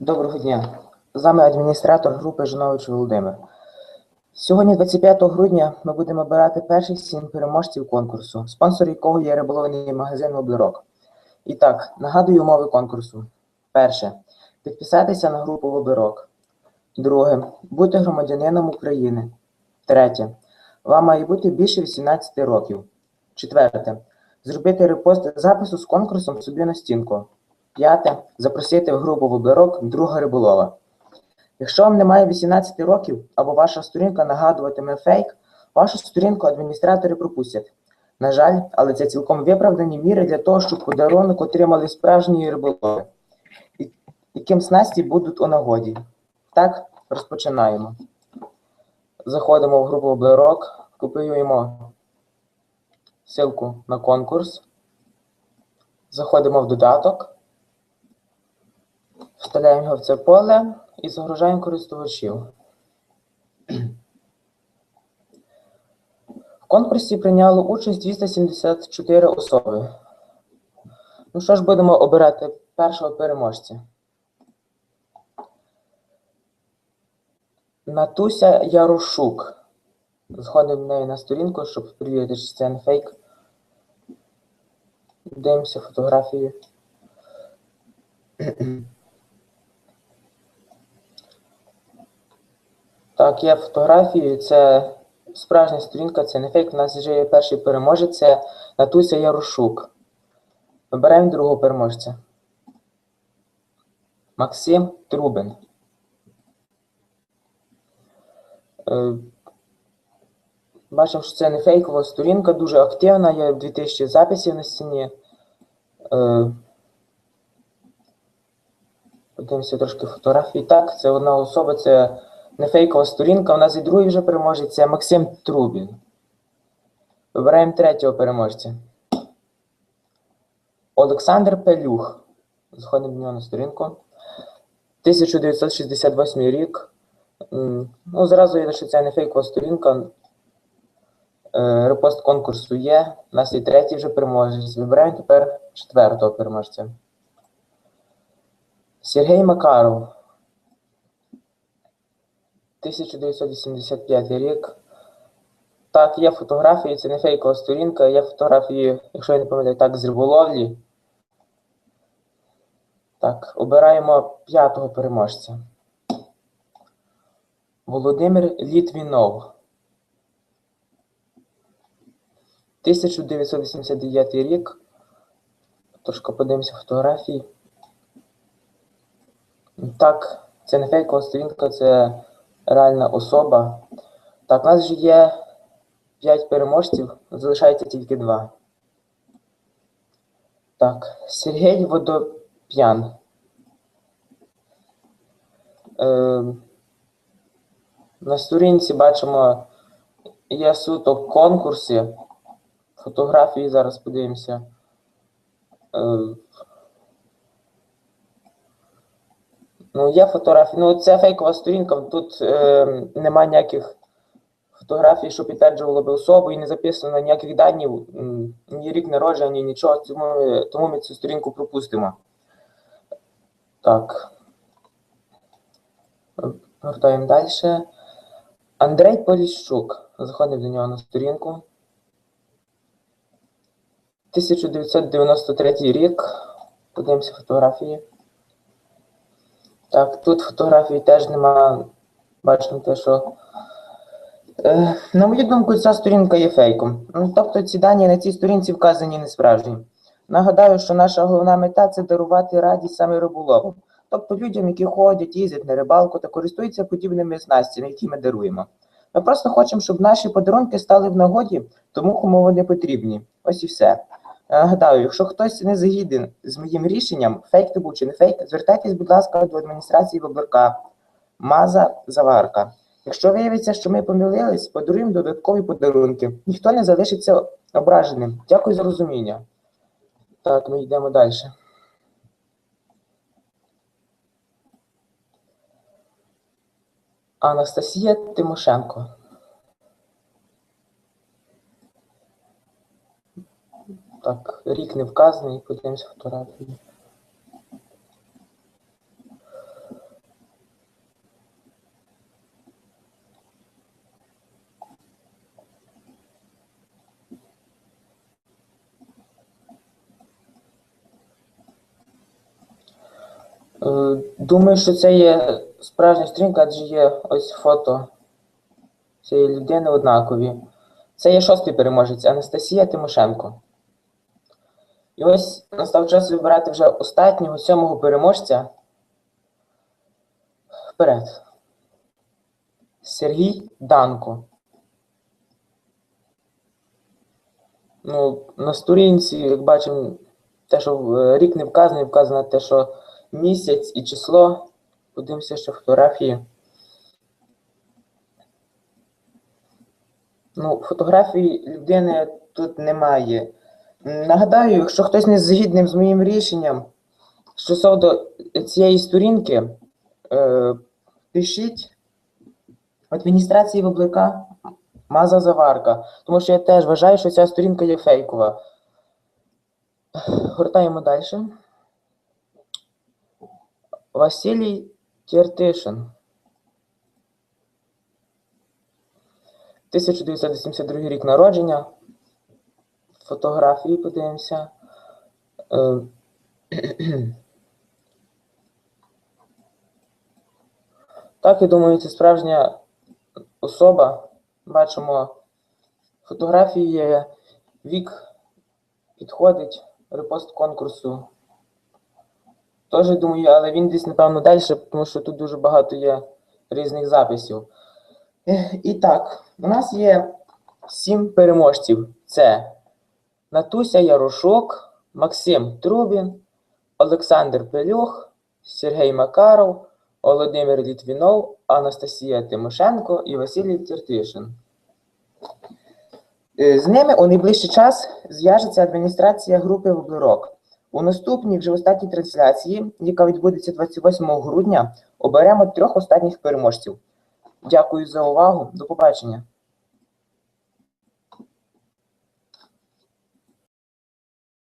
Доброго дня. З вами адміністратор групи Жинович Володимир. Сьогодні, 25 грудня, ми будемо обирати перших сім переможців конкурсу, спонсор якого є риболовний магазин Воблерок. І так, нагадую умови конкурсу. Перше. Підписатися на групу Воблерок. Друге. Бути громадянином України. Третє. Вам має бути більше 18 років. Четверте. Зробити репост запису з конкурсом собі на стінку. П'яте. Запросити в групу Воблерок друга риболова. Якщо вам немає 18 років або ваша сторінка нагадуватиме фейк, вашу сторінку адміністратори пропустять. На жаль, але це цілком виправдані міри для того, щоб подарунок отримали справжні риболови, яким снасті будуть у нагоді. Так, розпочинаємо. Заходимо в групу Воблерок, копіюємо ссылку на конкурс, заходимо в додаток. Вставляємо його в це поле і загружаємо користувачів. В конкурсі прийняло участь 274 особи. Ну що ж, будемо обирати першого переможця. Натуся Ярошук. Заходимо в неї на сторінку, щоб перевірити, чи це не фейк. Дивимося фотографії. Так, є фотографії, це справжня сторінка, це не фейк. У нас вже є перший переможець, це Натуся Ярошук. Вибираємо другого переможця. Максим Трубин. Е, Бачимо, що це не фейкова сторінка, дуже активна, є 2000 записів на стіні. Е, Подивимося трошки фотографій. Так, це одна особа, це не фейкова сторінка. У нас і другий вже переможець, це Максим Трубін. Вибираємо третього переможця. Олександр Пелюх. Заходимо до нього на сторінку. 1968 рік. Ну, зразу є, що це не фейкова сторінка. Е, Репост конкурсу є. У нас і третій вже переможець. Вибираємо тепер четвертого переможця. Сергій Макаров. 1985 рік. Так, є фотографії, це не фейкова сторінка, є фотографії, якщо я не пам'ятаю, так, з риболовлі. Так, обираємо п'ятого переможця. Володимир Літвінов. 1989 рік. Трошки подивимося фотографії. Так, це не фейкова сторінка, це реальна особа. Так, у нас вже є 5 переможців, залишається тільки 2. Так, Сергій Водоп'ян. Е, на сторінці бачимо, є суто конкурси. Фотографії зараз подивимося. Е, Ну, є фотографії. Ну, це фейкова сторінка. Тут е, немає ніяких фотографій, що підтверджувало би особу, і не записано ніяких даних, ні рік народження, ні нічого. Тому, тому ми цю сторінку пропустимо. Так. Гортаємо далі. Андрей Поліщук. Заходимо до нього на сторінку. 1993 рік. Подивимося фотографії. Так, тут фотографій теж нема. Бачимо те, що. Е, на мою думку, ця сторінка є фейком. Ну, Тобто ці дані на цій сторінці вказані не справжні. Нагадаю, що наша головна мета це дарувати радість саме риболовам. Тобто людям, які ходять, їздять на рибалку та користуються подібними снастями, які ми даруємо. Ми просто хочемо, щоб наші подарунки стали в нагоді, тому кому вони потрібні. Ось і все. Нагадаю, якщо хтось не згіден з моїм рішенням, фейк це був чи не фейк, звертайтесь, будь ласка, до адміністрації Воблерка. Маза Заварка. Якщо виявиться, що ми помилились, подаруємо додаткові подарунки. Ніхто не залишиться ображеним. Дякую за розуміння. Так, ми йдемо далі. Анастасія Тимошенко. Так, рік не вказаний, подивимося фотографії. Е, думаю, що це є справжня стрімка, адже є ось фото цієї людини однакові. Це є шостий переможець Анастасія Тимошенко. І ось настав час вибирати вже останнього сьомого переможця. Вперед. Сергій Данко. Ну, на сторінці, як бачимо, те, що е, рік не вказаний, вказано те, що місяць і число. Подивимося, що фотографії. Ну, фотографії людини тут немає. Нагадаю, якщо хтось не згідним з моїм рішенням стосовно цієї сторінки, е, пишіть адміністрації Воблика Маза Заварка, тому що я теж вважаю, що ця сторінка є фейкова. Гортаємо далі. Василій Тєртишин. 1982 рік народження. Фотографії подивимося. Е, Так, я думаю, це справжня особа. Бачимо фотографії, вік підходить, репост конкурсу. Теж думаю, але він десь, напевно, далі, тому що тут дуже багато є різних записів. І так, у нас є сім переможців. Це Натуся Ярошук, Максим Трубін, Олександр Пелюх, Сергій Макаров, Володимир Літвінов, Анастасія Тимошенко і Василій Тертишин. Е, З ними у найближчий час зв'яжеться адміністрація групи Воблерок. У наступній вже останній трансляції, яка відбудеться 28 грудня, оберемо трьох останніх переможців. Дякую за увагу. До побачення.